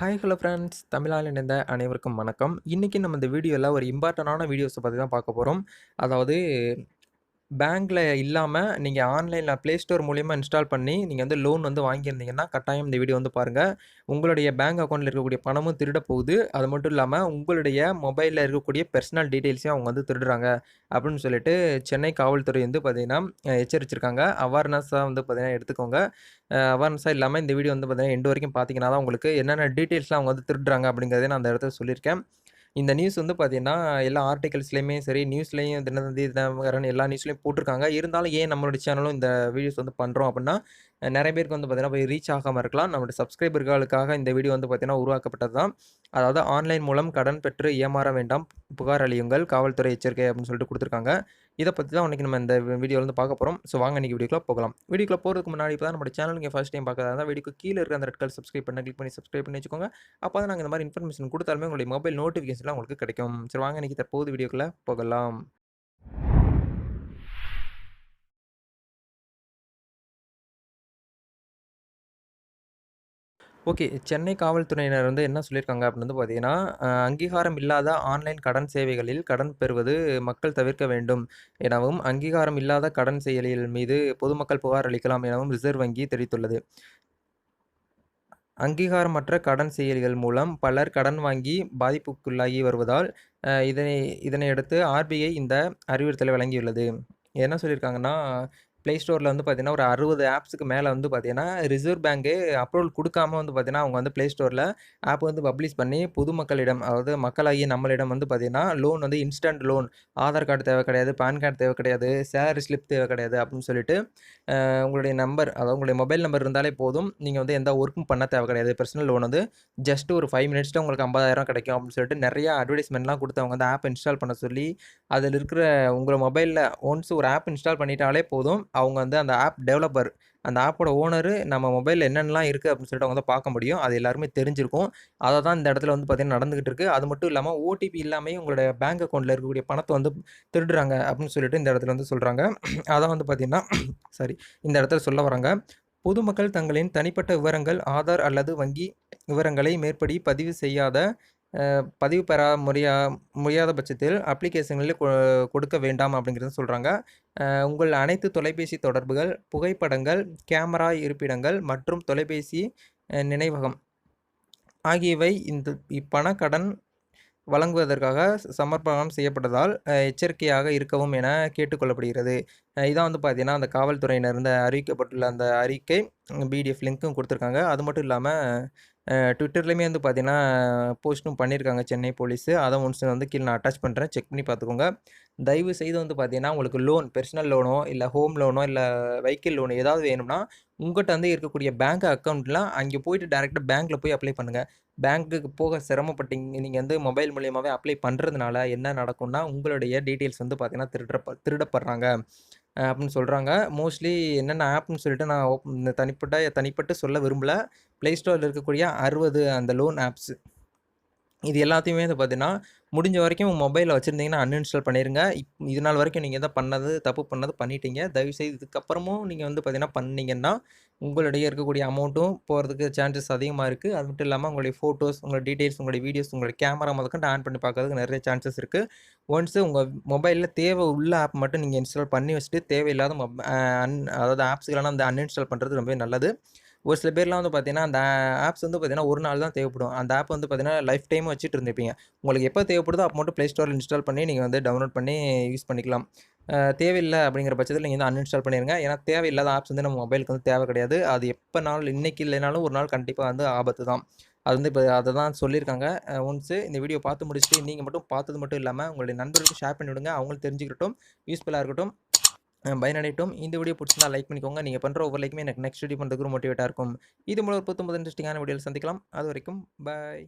Hi hello friends தமிழால் இணைந்த அனைவருக்கும் வணக்கம். இன்றைக்கி நம்ம இந்த வீடியோவில் ஒரு இம்பார்ட்டண்டான வீடியோஸை பற்றி தான் பார்க்க போகிறோம் அதாவது பேங்க்கில் இல்லாமல் நீங்கள் ஆன்லைனில் ப்ளே ஸ்டோர் மூலியமாக இன்ஸ்டால் பண்ணி நீங்கள் வந்து லோன் வந்து வாங்கியிருந்தீங்கன்னா கட்டாயம் இந்த வீடியோ வந்து பாருங்கள் உங்களுடைய பேங்க் அக்கௌண்ட்டில் இருக்கக்கூடிய பணமும் திருட போகுது. அது மட்டும் இல்லாமல் உங்களுடைய மொபைலில் இருக்கக்கூடிய பர்சனல் டீட்டெயில்ஸையும் அவங்க வந்து திருடுறாங்க. அப்படின்னு சொல்லிட்டு சென்னை காவல்துறை வந்து பார்த்திங்கன்னா எச்சரிச்சிருக்காங்க. அவேர்னஸாக வந்து பார்த்திங்கன்னா எடுத்துக்கோங்க. அவேர்னஸாக இல்லாமல் இந்த வீடியோ வந்து பார்த்திங்கன்னா எண்டு வரைக்கும் பார்த்தீங்கன்னா தான் உங்களுக்கு என்னென்ன டீட்டெயில்ஸ்லாம் அவங்க வந்து திருடுறாங்க அப்படிங்கிறதே நான் அந்த இடத்துல சொல்லியிருக்கேன். இந்த நியூஸ் வந்து பார்த்தீங்கன்னா எல்லா ஆர்டிகல்ஸ்லையுமே சரி நியூஸ்லேயும் தினத்தந்தி தினகரன் எல்லா நியூஸ்லையும் போட்டிருக்காங்க. இருந்தாலும் ஏன் நம்மளுடைய சேனலும் இந்த வீடியோஸ் வந்து பண்ணுறோம் அப்படின்னா நிறைய பேருக்கு வந்து பார்த்தீங்கன்னா போய் ரீச் ஆகாமல் இருக்கலாம். நம்மளோட சப்ஸ்கிரைபர்களுக்காக இந்த வீடியோ வந்து பார்த்தீங்கன்னா உருவாக்கப்பட்டது தான். அதாவது ஆன்லைன் மூலம் கடன் பெற்று ஏமாற வேண்டாம். புகார் அளியுங்கள். காவல்துறை எச்சரிக்கை அப்படின்னு சொல்லிட்டு கொடுத்துருக்காங்க. இதை பற்றி தான் இன்றைக்கி நம்ம இந்த வீடியோ வந்து பார்க்க போகிறோம் ஸோ வாங்க இன்றைக்கி வீடியோக்குள்ள போகலாம். வீடியோக்குள்ள போகிறதுக்கு முன்னாடி இப்போ தான் நம்ம சேனல் நீங்கள் ஃபஸ்ட் டைம் பார்க்கறதா இருந்தால் வீடியோக்கு கீழே இருக்கிற அந்த ரெட் கலர் சப்ஸ்கிரைப் பண்ண கிளிக் பண்ணி சப்ஸ்கிரைப் பண்ணி வச்சுக்கோங்க. அப்போ தான் நாங்கள் இந்த மாதிரி இன்ஃபர்மேஷன் கொடுத்தாலுமே உங்களுடைய மொபைல் நோட்டிஃபிகேஷன்லாம் உங்களுக்கு கிடைக்கும். சரி வாங்க இன்றைக்கி தற்போது வீடியோக்குள்ளே போகலாம். ஓகே. சென்னை காவல்துறையினர் வந்து என்ன சொல்லியிருக்காங்க அப்படின்னு வந்து பார்த்தீங்கன்னா, அங்கீகாரம் இல்லாத ஆன்லைன் கடன் சேவைகளில் கடன் பெறுவது மக்கள் தவிர்க்க வேண்டும் எனவும், அங்கீகாரம் இல்லாத கடன் செயலிகள் மீது பொதுமக்கள் புகார் அளிக்கலாம் எனவும் ரிசர்வ் வங்கி தெரிவித்துள்ளது. அங்கீகாரமற்ற கடன் செயலிகள் மூலம் பலர் கடன் வாங்கி பாதிப்புக்குள்ளாகி வருவதால், இதனை இதனையடுத்து ஆர்பிஐ இந்த அறிவுறுத்தலை வழங்கியுள்ளது. என்ன சொல்லியிருக்காங்கன்னா, ப்ளே ஸ்டோரில் வந்து பார்த்தீங்கன்னா, ஒரு 60 ஆப்ஸுக்கு மேலே வந்து பார்த்தீங்கன்னா, ரிசர்வ் பேங்க்கு அப்ரூவல் கொடுக்காம வந்து பார்த்தீங்கன்னா, அவங்க வந்து ப்ளே ஸ்டோரில் ஆப் வந்து பப்ளிஷ் பண்ணி பொதுமக்களிடம், அதாவது மக்களாகிய நம்மளிடம் வந்து பார்த்தீங்கன்னா, லோன் வந்து இன்ஸ்டன்ட் லோன் ஆதார் கார்டு தேவை கிடையாது, பான் கார்டு தேவை கிடையாது, சேலரி ஸ்லிப் தேவை கிடையாது அப்படின்னு சொல்லிட்டு, உங்களுடைய நம்பர் அதாவது உங்களுடைய மொபைல் நம்பர் இருந்தாலே போதும். நீங்கள் வந்து எந்த ஒர்க்கும் பண்ண தேவை கிடையாது. பர்சனல் லோன் வந்து ஜஸ்ட் ஒரு ஃபைவ் மினிட்ஸில் உங்களுக்கு 50,000 கிடைக்கும் அப்படின்னு சொல்லிட்டு நிறைய அட்வர்டைஸ்மெண்ட்லாம் கொடுத்து அவங்க வந்து ஆப் இன்ஸ்டால் பண்ண சொல்லி, அதில் இருக்கிற உங்களை மொபைலில் ஒன்ஸ் ஒரு ஆப் இன்ஸ்டால் பண்ணிட்டாலே போதும். அவங்க வந்து அந்த ஆப் டெவலப்பர் அந்த ஆப்போட ஓனரு நம்ம மொபைலில் என்னென்னலாம் இருக்குது அப்படின்னு சொல்லிட்டு அவங்க வந்து பார்க்க முடியும். அது எல்லாருமே தெரிஞ்சிருக்கும். அதை தான் இந்த இடத்துல வந்து பார்த்தீங்கன்னா நடந்துகிட்டு இருக்குது அது மட்டும் இல்லாமல் ஓடிபி இல்லாமல் உங்களுடைய பேங்க் அக்கௌண்ட்டில் இருக்கக்கூடிய பணத்தை வந்து திருடுறாங்க அப்படின்னு சொல்லிட்டு இந்த இடத்துல வந்து சொல்கிறாங்க அதான் வந்து பார்த்தீங்கன்னா சாரி இந்த இடத்துல சொல்ல வராங்க. பொதுமக்கள் தங்களின் தனிப்பட்ட விவரங்கள், ஆதார் அல்லது வங்கி விவரங்களை மேற்படி பதிவு செய்யாத பதிவு பெற முறையா முடியாத பட்சத்தில் அப்ளிகேஷன்களில் கொ கொடுக்க வேண்டாம் அப்படிங்கிறத சொல்கிறாங்க உங்கள் அனைத்து தொலைபேசி தொடர்புகள், புகைப்படங்கள், கேமரா இருப்பிடங்கள் மற்றும் தொலைபேசி நினைவகம் ஆகியவை இந்த இப்பணக்கடன் வழங்குவதற்காக சமர்ப்பணம் செய்யப்பட்டதால், எச்சரிக்கையாக இருக்கவும் என கேட்டுக்கொள்ளப்படுகிறது. இதான் வந்து பார்த்தீங்கன்னா, அந்த காவல்துறையினர் இருந்து அறிவிக்கப்பட்டுள்ள அந்த அறிக்கை பிடிஎஃப் லிங்க்கும் கொடுத்துருக்காங்க அது மட்டும் இல்லாமல் ட்விட்டர்லேயுமே வந்து பார்த்தீங்கன்னா, போஸ்ட்டும் பண்ணியிருக்காங்க சென்னை போலீஸு. அதை ஒன்ஸ் வந்து கீழே நான் அட்டாச் பண்ணுறேன் செக் பண்ணி பார்த்துக்கோங்க. தயவு செய்து வந்து பார்த்தீங்கன்னா, உங்களுக்கு லோன் பெர்சனல் லோனோ, இல்லை ஹோம் லோனோ, இல்லை வெஹிக்கிள் லோனோ ஏதாவது வேணும்னா, உங்கள்கிட்ட வந்து இருக்கக்கூடிய பேங்க் அக்கௌண்ட்லாம் அங்கே போயிட்டு டேரெக்டாக பேங்க்கில் போய் அப்ளை பண்ணுங்கள் பேங்க்குக்கு போக சிரமப்பட்டீங்க நீங்கள் வந்து மொபைல் மூலியமாகவே அப்ளை பண்ணுறதுனால என்ன நடக்கும்னா, உங்களுடைய டீட்டெயில்ஸ் வந்து பார்த்தீங்கன்னா, திருடுறப்ப திருடப்படுறாங்க அப்படின்னு சொல்கிறாங்க மோஸ்ட்லி என்னென்ன ஆப்னு சொல்லிட்டு நான் ஓப்பன் தனிப்பட்ட தனிப்பட்டு சொல்ல விரும்பலை ப்ளே ஸ்டோரில் இருக்கக்கூடிய 60 அந்த லோன் ஆப்ஸ். இது எல்லாத்தையுமே வந்து பார்த்தீங்கன்னா, முடிஞ்ச வரைக்கும் உங்கள் மொபைலில் வச்சுருந்தீங்கன்னா அன்இன்ஸ்டால் பண்ணிடுங்க இப் இது நாள் வரைக்கும் நீங்கள் எதா பண்ணது தப்பு பண்ணது பண்ணிட்டீங்க. தயவுசெய்து இதுக்கப்புறமும் நீங்கள் வந்து பார்த்தீங்கன்னா பண்ணீங்கன்னா, உங்களுடைய இருக்கக்கூடிய அமௌண்ட்டும் போகிறதுக்கு சான்சஸ் அதிகமாக இருக்குது அது மட்டும் இல்லாமல் உங்களுடைய ஃபோட்டோஸ், உங்களுடைய டீட்டெயில்ஸ், உங்களுடைய வீடியோஸ், உங்களுடைய கேமரா முதற்கொண்டு ஆன் பண்ணி பார்க்கறதுக்கு நிறைய சான்சஸ் இருக்குது ஒன்ஸ் உங்கள் மொபைலில் தேவை உள்ள ஆப் மட்டும் நீங்கள் இன்ஸ்டால் பண்ணி வச்சுட்டு, தேவையில்லாத மொப் அன் அதாவது ஆப்ஸ்களெல்லாம் அந்த அன்இன்ஸ்டால் பண்ணுறது ரொம்பவே நல்லது. ஒரு சில பேர்லாம் வந்து பார்த்தீங்கன்னா, அந்த ஆப்ஸ் வந்து பார்த்தீங்கன்னா, ஒரு நாள் தான் தேவைப்படும். அந்த ஆப் வந்து பார்த்தீங்கன்னா, லைஃப் டைம் வச்சுட்டு இருந்திருப்பீங்க. உங்களுக்கு எப்போ தேவைப்படுதோ அப்போ மட்டும் ப்ளே ஸ்டோரில் இன்ஸ்டால் பண்ணி நீங்கள் வந்து டவுன்லோட் பண்ணி யூஸ் பண்ணிக்கலாம். தேவையில்லை அப்படிங்கிற பட்சத்தில் நீங்கள் வந்து அன்இன்ஸ்டால் பண்ணிருங்க. ஏன்னா தேவையில்லாத ஆப்ஸ் வந்து நம்ம மொபைலுக்கு வந்து தேவை கிடையாது. அது எப்போனாலும் இன்றைக்கி இல்லைனாலும் ஒரு நாள் கண்டிப்பாக வந்து ஆபத்து தான். அது வந்து இப்போ அதை தான் சொல்லியிருக்காங்க. ஒன்ஸு இந்த வீடியோ பார்த்து முடிச்சுட்டு நீங்கள் மட்டும் பார்த்தது மட்டும் இல்லாமல் உங்களுடைய நண்பர்களுக்கு ஷேர் பண்ணி விடுங்க. அவங்களும் தெரிஞ்சுக்கட்டும். யூஸ்ஃபுல்லாக இருக்கட்டும். பயனடையட்டும். இந்த வீடியோ பிடிச்சிருந்தா லைக் பண்ணிக்கோங்க. நீங்கள் பண்ணுற ஒவ்வொரு லைக்குமே எனக்கு நெக்ஸ்ட் வீடியோ பண்ணுறதுக்கு ஒரு மோட்டிவேட்டாக இருக்கும். இது மூலம் ஒரு புத்தம் புது இன்ட்ரஸ்டிங்கான வீடியோல சந்திக்கலாம். அதுவரைக்கும் பாய்.